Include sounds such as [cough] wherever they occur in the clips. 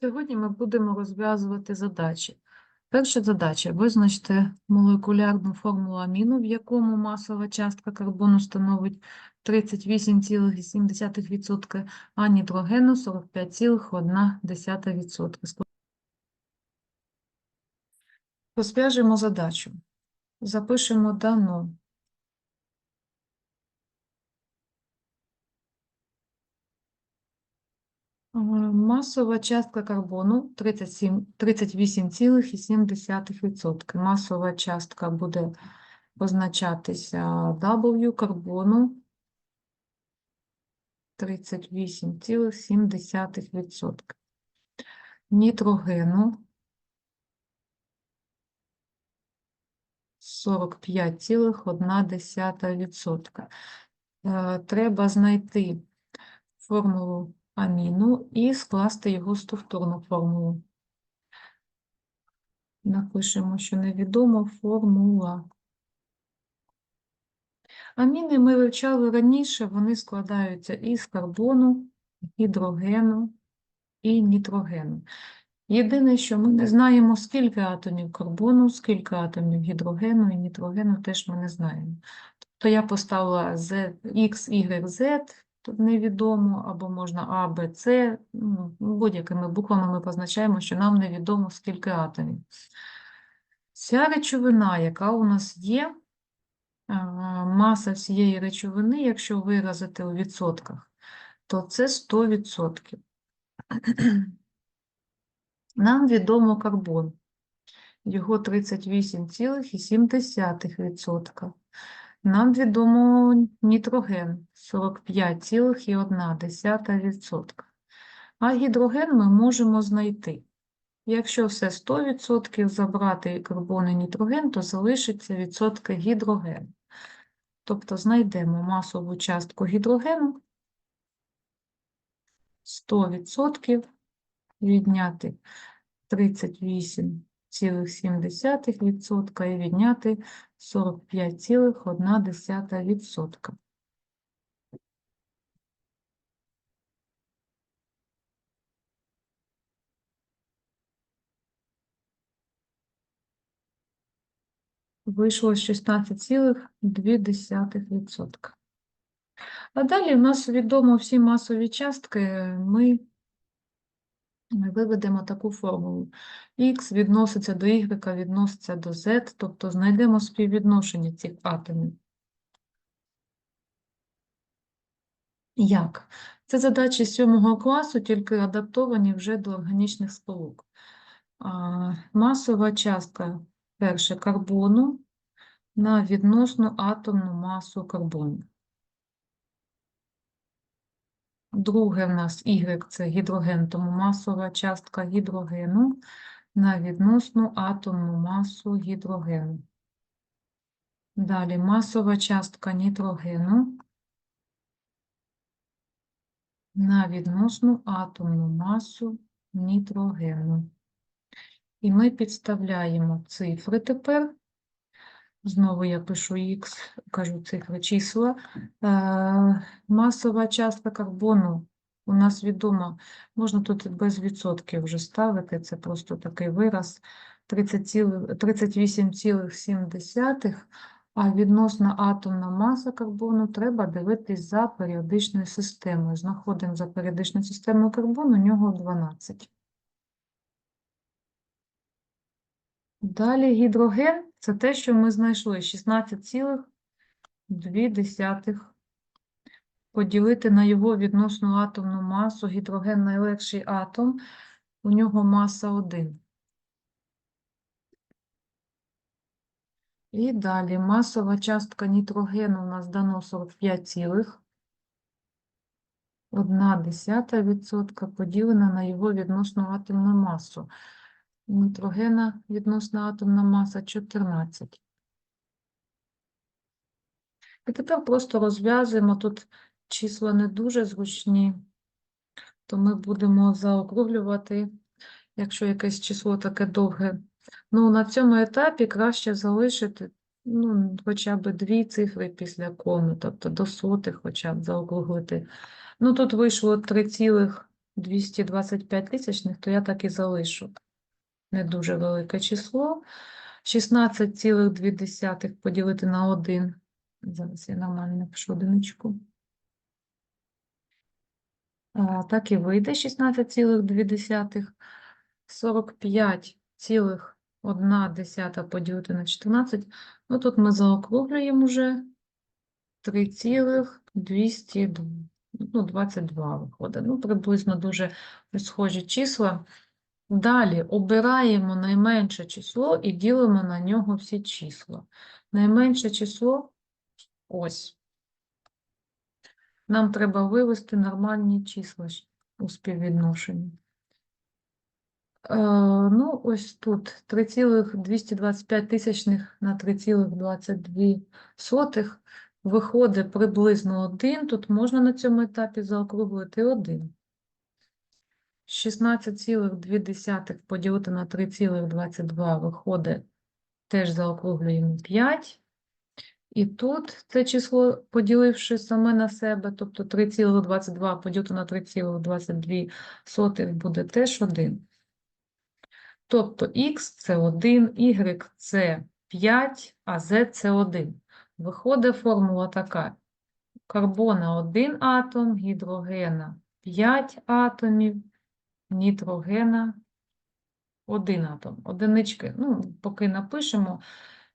Сьогодні ми будемо розв'язувати задачі. Перша задача. Визначте молекулярну формулу аміну, в якому масова частка карбону становить 38,7%, а нітрогену 45,1%. Розв'яжемо задачу. Запишемо дано. Масова частка карбону 38,7%. Масова частка буде позначатися W карбону 38,7%. Нітрогену 45,1%. Е, Треба знайти формулу аміну і скласти його структурну формулу. Напишемо, що невідома формула. Аміни ми вивчали раніше, вони складаються із карбону, гідрогену і нітрогену. Єдине, що ми не знаємо, скільки атомів карбону, скільки атомів гідрогену і нітрогену теж ми не знаємо. Тобто я поставила Z, X, Y, Z, тут невідомо, або можна А, Б, С, ну, будь-якими буквами ми позначаємо, що нам невідомо, скільки атомів. Ця речовина, яка у нас є, маса всієї речовини, якщо виразити у відсотках, то це 100%. [clears throat] Нам відомо карбон, його 38,7%. Нам відомо нітроген 45,1%. А гідроген ми можемо знайти. Якщо все 100% забрати карбон і нітроген, то залишиться відсотки гідрогену. Тобто знайдемо масову частку гідрогену 100% відняти 38,7% і відняти 45,1%. Вийшло 16,2%. А далі в нас відомо всі масові частки. Ми ми виведемо таку формулу. Х відноситься до Y, відноситься до Z, тобто знайдемо співвідношення цих атомів. Як? Це задачі 7 класу, тільки адаптовані вже до органічних сполук. Масова частка перше карбону на відносну атомну масу карбону. Друге в нас Y – це гідроген, тому масова частка гідрогену на відносну атомну масу гідрогену. Далі масова частка нітрогену на відносну атомну масу нітрогену. І ми підставляємо цифри тепер. Знову я пишу Х, кажу цифри числа. Е, Масова частка карбону у нас відома, можна тут без відсотків вже ставити, це просто такий вираз 38,7, а відносна атомна маса карбону треба дивитись за періодичною системою. Знаходимо за періодичною системою карбону, у нього 12. Далі гідроген це те, що ми знайшли 16,2 поділити на його відносну атомну масу. Гідроген найлегший атом, у нього маса 1. І далі масова частка нітрогену у нас дано 45,1% поділена на його відносну атомну масу нітрогена відносна атомна маса 14. І тепер просто розв'язуємо. Тут числа не дуже зручні, то ми будемо заокруглювати, якщо якесь число таке довге. Ну, на цьому етапі краще залишити ну, хоча б дві цифри після коми, тобто до сотих хоча б заокруглити. Ну, тут вийшло 3 цілих 225 тисячних, то я так і залишу. Не дуже велике число. 16,2 поділити на 1. Зараз я нормально напишу одиничку. Так і вийде 16,2. 45,1 поділити на 14. Ну, тут ми заокруглюємо вже 3,200, ну, 22 виходить. Ну, приблизно дуже схожі числа. Далі обираємо найменше число і ділимо на нього всі числа. Найменше число ось. Нам треба вивести нормальні числа у співвідношенні. Е, ну, ось тут 3,225 тисячних на 3,22 виходить приблизно 1. Тут можна на цьому етапі заокруглити 1. 16,2 поділити на 3,22 виходить, теж заокруглюємо 5. І тут це число, поділивши саме на себе, тобто 3,22 поділити на 3,22 сотих буде теж 1. Тобто х це 1, y це 5, а z це 1. Виходить формула така. Карбона 1 атом, гідрогена 5 атомів, нітрогена 1 атом. Одинички, ну, поки напишемо,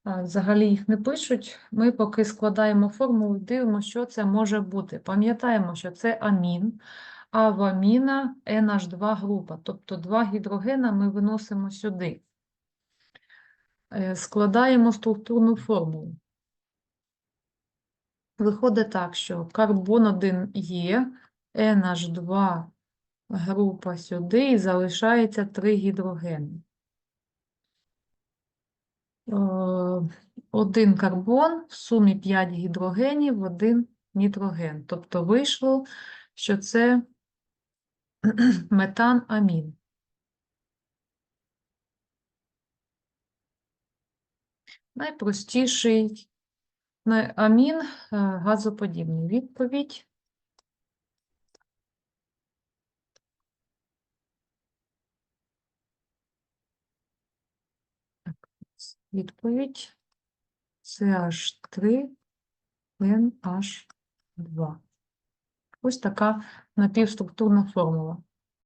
взагалі їх не пишуть. Ми поки складаємо формулу, дивимося, що це може бути. Пам'ятаємо, що це амін, а в аміна NH2 група, тобто два гідрогена ми виносимо сюди. Е, Складаємо структурну формулу. Виходить так, що карбон 1 є, NH2 група сюди і залишається 3 гідрогени. Е, Один карбон, в сумі 5 гідрогенів, один нітроген. Тобто вийшло, що це [clears throat] метан-амін. Найпростіший амін е, газоподібний. Відповідь. Відповідь CH3 NH2. Ось така напівструктурна формула.